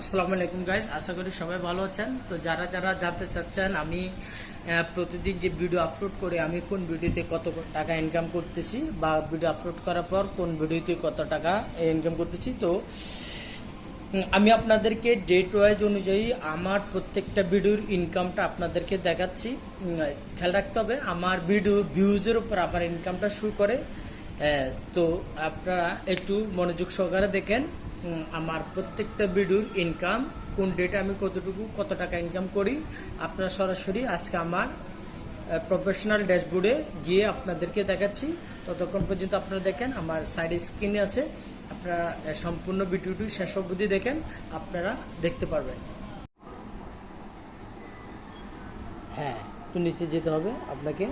আসসালামু আলাইকুম গাইজ আশা করি সবাই ভালো আছেন। তো যারা যারা জানতে চাচ্ছেন, আমি প্রতিদিন যে ভিডিও আপলোড করে, আমি কোন ভিডিওতে কত টাকা ইনকাম করতেছি বা ভিডিও আপলোড করার পর কোন ভিডিওতে কত টাকা ইনকাম করতেছি, তো আমি আপনাদেরকে ডেট ওয়াইজ অনুযায়ী আমার প্রত্যেকটা ভিডিওর ইনকামটা আপনাদেরকে দেখাচ্ছি। খেয়াল রাখতে হবে, আমার ভিডিও ভিউজের উপর আমার ইনকামটা শুরু করে। তো আপনারা একটু মনোযোগ সহকারে দেখেন। আমার প্রত্যেকটা ভিডিওর ইনকাম কোন ডেটে আমি কতটুকু, কত টাকা ইনকাম করি, আপনারা সরাসরি আজকে আমার প্রফেশনাল ড্যাশবোর্ডে গিয়ে আপনাদেরকে দেখাচ্ছি। ততক্ষণ পর্যন্ত আপনারা দেখেন, আমার সাইড স্ক্রিনে আছে, আপনারা সম্পূর্ণ ভিডিওটি শেষ অবধি দেখেন, আপনারা দেখতে পারবেন। হ্যাঁ একটু নিচে যেতে হবে আপনাকে।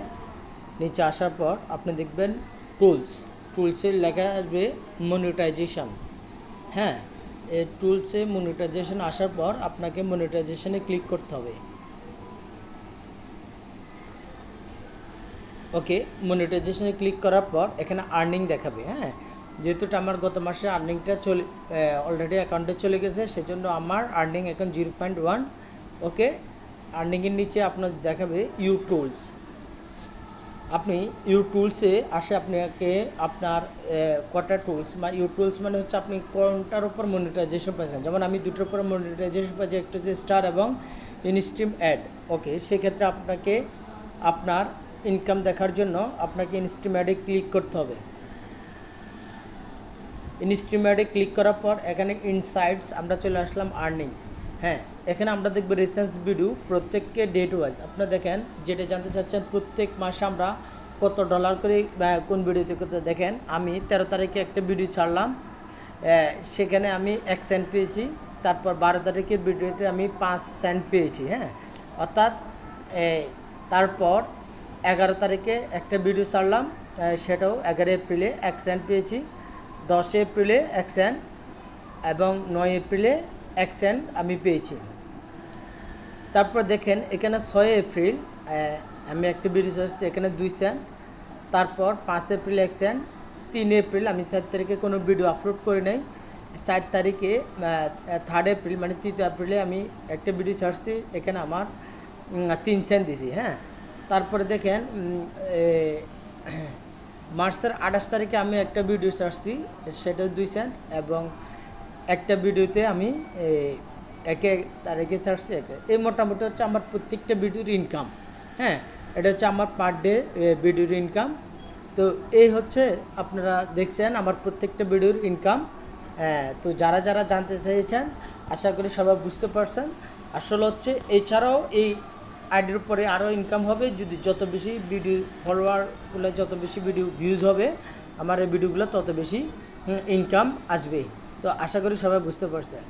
নিচে আসার পর আপনি দেখবেন টুলস টুলসের লেখা আসবে মনিটাইজেশন হ্যাঁ এই টুলসে মনিটাইজেশন আসার পর আপনাকে মনিটাইজেশনে ক্লিক করতে হবে। ওকে মনিটাইজেশনে ক্লিক করার পর এখানে আর্নিং দেখাবে হ্যাঁ? যেহেতু এটা আমার গত মাসে আর্নিংটা চলে অলরেডি অ্যাকাউন্টে চলে গেছে, সেজন্য আমার আর্নিং এখন জিরো পয়েন্ট ওয়ান ওকে আর্নিংয়ের নিচে আপনার দেখাবে ইউ টুলস আপনি ইউ টুলসে আসে আপনাকে আপনার কটা টুলস বা ইউ টুলস মানে হচ্ছে আপনি কোনটার উপর মনিটাইজেশন পাচ্ছেন যেমন আমি দুটোর উপর মনিটাইজেশন পাচ্ছি একটা হচ্ছে স্টার এবং ইনস্ট্রিম অ্যাড ওকে সেক্ষেত্রে আপনাকে আপনার ইনকাম দেখার জন্য আপনাকে ইনস্ট্রিম অ্যাডে ক্লিক করতে হবে। ইনস্ট্রিম অ্যাডে ক্লিক করার পর এখানে ইনসাইটস আমরা চলে আসলাম আর্নিং হ্যাঁ এখানে আমরা দেখব রিসেন্স ভিডিও প্রত্যেককে ডেট ওয়াইজ আপনারা দেখেন, যেটা জানতে চাচ্ছেন, প্রত্যেক মাসে আমরা কত ডলার করে কোন ভিডিওতে কত দেখেন, আমি তেরো তারিখে একটা ভিডিও ছাড়লাম সেখানে আমি এক সেন্ট পেয়েছি, তারপর বারো তারিখের ভিডিওতে আমি পাঁচ সেন্ট পেয়েছি হ্যাঁ। অর্থাৎ তারপর এগারো তারিখে একটা ভিডিও ছাড়লাম সেটাও এগারো এপ্রিলে এক সেন্ট পেয়েছি, দশ এপ্রিলে এক সেন্ট এবং নয় এপ্রিলে এক সেন্ট আমি পেয়েছি। তারপর দেখেন, এখানে ছয় এপ্রিল আমি একটা ভিডিও আসছি এখানে দুই সেন্ট তারপর পাঁচ এপ্রিল এক সেন্ট তিন এপ্রিল, আমি চার তারিখে কোনো ভিডিও আপলোড করি নাই। চার তারিখে থার্ড এপ্রিল মানে তৃতীয় এপ্রিলে আমি একটা ভিডিও ছাড়ছি এখানে আমার তিন সেন্ট দিছি হ্যাঁ। তারপরে দেখেন মার্চের আঠাশ তারিখে আমি একটা ভিডিও ছাড়ছি সেটা দুই সেন্ট এবং একটা ভিডিওতে আমি একে তারিখে ছাড়ছি একটা, এই মোটামুটি হচ্ছে আমার প্রত্যেকটা ভিডিওর ইনকাম হ্যাঁ? এটা হচ্ছে আমার পার ডে ভিডিওর ইনকাম তো এই হচ্ছে আপনারা দেখছেন আমার প্রত্যেকটা ভিডিওর ইনকাম তো যারা যারা জানতে চেয়েছেন আশা করি সবাই বুঝতে পারছেন। আসলে হচ্ছে এছাড়াও এই আইডির উপরে আরও ইনকাম হবে, যদি যত বেশি ভিডিও ফলোয়ারগুলো যত বেশি ভিডিও ভিউজ হবে, আমার এই ভিডিওগুলো তত বেশি ইনকাম আসবে। তো আশা করি সবাই বুঝতে পারছেন।